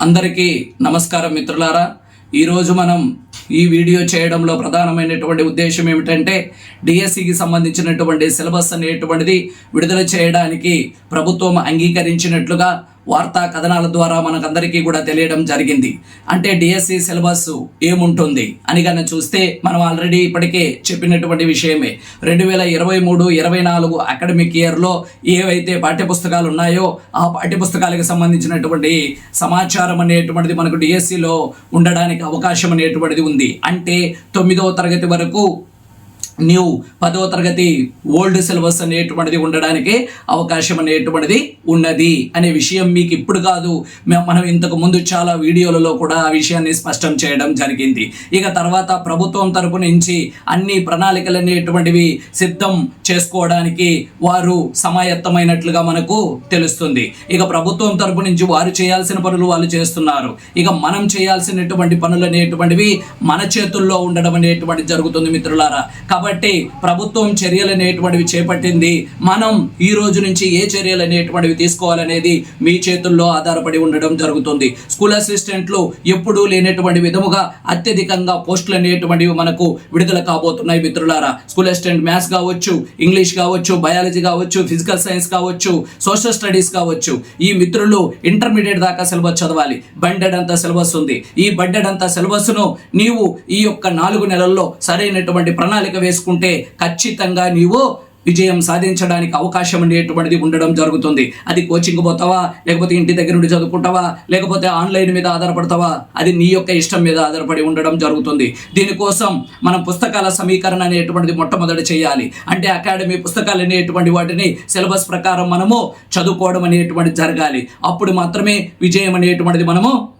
అందరికీ నమస్కారం మిత్రులారా. ఈరోజు మనం ఈ వీడియో చేయడంలో ప్రధానమైనటువంటి ఉద్దేశం ఏమిటంటే డిఎస్సికి సంబంధించినటువంటి సిలబస్ అనేటువంటిది విడుదల చేయడానికి ప్రభుత్వం అంగీకరించినట్లుగా వార్తా కథనాల ద్వారా మనకందరికీ కూడా తెలియడం జరిగింది. అంటే డిఎస్సి సిలబస్ ఏముంటుంది అని కనుక చూస్తే మనం ఆల్రెడీ ఇప్పటికే చెప్పినటువంటి విషయమే. రెండు వేల ఇరవై మూడు ఇరవై నాలుగు అకాడమిక్ ఇయర్లో ఏవైతే పాఠ్యపుస్తకాలు ఉన్నాయో ఆ పాఠ్యపుస్తకాలకు సంబంధించినటువంటి సమాచారం అనేటువంటిది మనకు డిఎస్సిలో ఉండడానికి అవకాశం అనేటువంటిది ఉంది. అంటే తొమ్మిదవ తరగతి వరకు న్యూ పదవ తరగతి ఓల్డ్ సిలబస్ అనేటువంటిది ఉండడానికి అవకాశం అనేటువంటిది ఉన్నది అనే విషయం మీకు ఇప్పుడు కాదు. మేము మనం ఇంతకు ముందు చాలా వీడియోలలో కూడా ఆ విషయాన్ని స్పష్టం చేయడం జరిగింది. ఇక తర్వాత ప్రభుత్వం తరపు నుంచి అన్ని ప్రణాళికలు అనేటువంటివి సిద్ధం చేసుకోవడానికి వారు సమాయత్తమైనట్లుగా మనకు తెలుస్తుంది. ఇక ప్రభుత్వం తరపు నుంచి వారు చేయాల్సిన పనులు వాళ్ళు చేస్తున్నారు. ఇక మనం చేయాల్సినటువంటి పనులు అనేటువంటివి మన చేతుల్లో ఉండడం అనేటువంటి జరుగుతుంది మిత్రులారా. కాబట్టి ప్రభుత్వం చర్యలు అనేటువంటివి చేపట్టింది. మనం ఈ రోజు నుంచి ఏ చర్యలు అనేటువంటివి తీసుకోవాలనేది మీ చేతుల్లో ఆధారపడి ఉండడం జరుగుతుంది. స్కూల్ అసిస్టెంట్లు ఎప్పుడూ లేనటువంటి విధముగా అత్యధికంగా పోస్టులు అనేటువంటివి మనకు విడుదల కాబోతున్నాయి మిత్రులారా. స్కూల్ అసిస్టెంట్ మ్యాథ్స్ కావచ్చు ఇంగ్లీష్ కావచ్చు బయాలజీ కావచ్చు ఫిజికల్ సైన్స్ కావచ్చు సోషల్ స్టడీస్ కావచ్చు. ఈ మిత్రులు ఇంటర్మీడియట్ దాకా సిలబస్ చదవాలి. బండెడ్ అంత సిలబస్ ఉంది. ఈ బండెడ్ అంత సిలబస్ను నీవు ఈ యొక్క నాలుగు నెలల్లో సరైనటువంటి ప్రణాళిక వేసి చేసుకుంటే ఖచ్చితంగా నీవు విజయం సాధించడానికి అవకాశం అనేటువంటిది ఉండడం జరుగుతుంది. అది కోచింగ్ పోతావా? లేకపోతే ఇంటి దగ్గర నుండి చదువుకుంటావా? లేకపోతే ఆన్లైన్ మీద ఆధారపడతావా? అది నీ యొక్క ఇష్టం మీద ఆధారపడి ఉండడం జరుగుతుంది. దీనికోసం మనం పుస్తకాల సమీకరణ అనేటువంటిది మొట్టమొదటి చేయాలి. అంటే అకాడమీ పుస్తకాలు అనేటువంటి వాటిని సిలబస్ ప్రకారం మనము చదువుకోవడం అనేటువంటిది జరగాలి. అప్పుడు మాత్రమే విజయం అనేటువంటిది మనము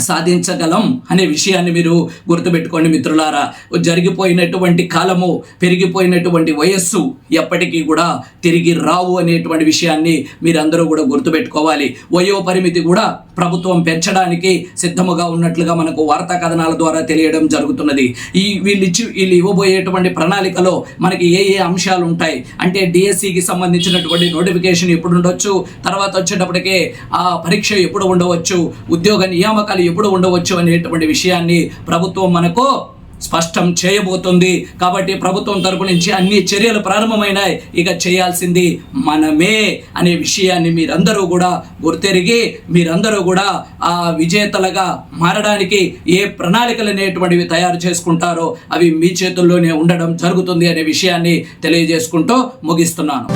సాధించగలం అనే విషయాన్ని మీరు గుర్తుపెట్టుకోండి మిత్రులారా. జరిగిపోయినటువంటి కాలము పెరిగిపోయినటువంటి వయస్సు ఎప్పటికీ కూడా తిరిగి రావు అనేటువంటి విషయాన్ని మీరందరూ కూడా గుర్తుపెట్టుకోవాలి. వయో పరిమితి కూడా ప్రభుత్వం పెంచడానికి సిద్ధముగా ఉన్నట్లుగా మనకు వార్తా కథనాల ద్వారా తెలియడం జరుగుతున్నది. ఈ వీళ్ళిచ్చి వీళ్ళు ఇవ్వబోయేటువంటి ప్రణాళికలో మనకి ఏ ఏ అంశాలు ఉంటాయి? అంటే డిఎస్సికి సంబంధించినటువంటి నోటిఫికేషన్ ఎప్పుడు ఉండొచ్చు? తర్వాత వచ్చేటప్పటికే ఆ పరీక్ష ఎప్పుడు ఉండవచ్చు? ఉద్యోగ నియామకాలు ఎప్పుడు ఉండవచ్చు అనేటువంటి విషయాన్ని ప్రభుత్వం మనకు స్పష్టం చేయబోతుంది. కాబట్టి ప్రభుత్వం తరపు నుంచి అన్ని చర్యలు ప్రారంభమైనాయి. ఇక చేయాల్సింది మనమే అనే విషయాన్ని మీరందరూ కూడా గుర్తెరిగి మీరందరూ కూడా ఆ విజేతలుగా మారడానికి ఏ ప్రణాళికలు అనేటువంటివి తయారు చేసుకుంటారో అవి మీ చేతుల్లోనే ఉండడం జరుగుతుంది అనే విషయాన్ని తెలియజేసుకుంటూ ముగిస్తున్నాను.